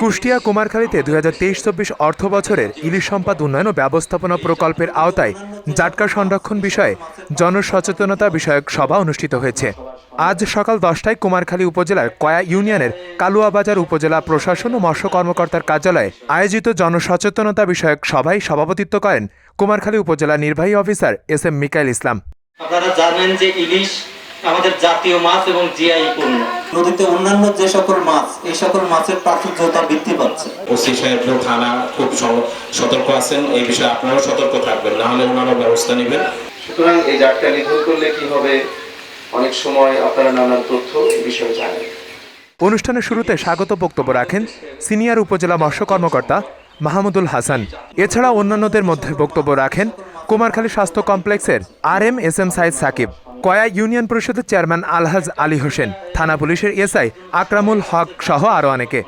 কুষ্টিয়া কুমারখালীতে দুই হাজার তেইশ চব্বিশ অর্থ বছরের ইলিশ সম্পদ উন্নয়ন ও ব্যবস্থাপনা প্রকল্পের আওতায় জাটকা সংরক্ষণ বিষয়ে জনসচেতনতা বিষয়ক সভা অনুষ্ঠিত হয়েছে। আজ সকাল দশটায় কুমারখালী উপজেলার কয়া ইউনিয়নের কালুয়াবাজার উপজেলা প্রশাসন ও মৎস্য কর্মকর্তার কার্যালয়ে আয়োজিত জনসচেতনতা বিষয়ক সভায় সভাপতিত্ব করেন কুমারখালী উপজেলা নির্বাহী officer S M Mikail Islam. আপনারা জানেন যে ইলিশ আমাদের জাতীয় মাছ এবং জিআই পণ্য। নদীতে অন্যান্য যে সকল মাছ এই সকল মাছের প্রাচুর্যতা বৃদ্ধি পাচ্ছে। ওসি সাহেব থানা খুব সতর্ক আছেন এই বিষয়ে আপনারাও সতর্ক থাকবেন না হলে ওনারা ব্যবস্থা নেবেন। সুতরাং এই জাটকা নিধন করলে কি হবে? অনেক সময় আপনারা নানান তথ্য এই বিষয়ে জানেন। অনুষ্ঠানের শুরুতে স্বাগত বক্তব্য রাখেন সিনিয়র উপজেলা মৎস্য কর্মকর্তা মাহমুদুল হাসান। এছাড়া অন্যান্যদের মধ্যে বক্তব্য রাখেন কুমারখালী স্বাস্থ্য কমপ্লেক্সের R M S M Saeed Sakib. Koya union পরিষদের চেয়ারম্যান আলহাজ আলী হোসেন, থানা পুলিশের এসআই আকরামুল হক সহ আরও অনেকে।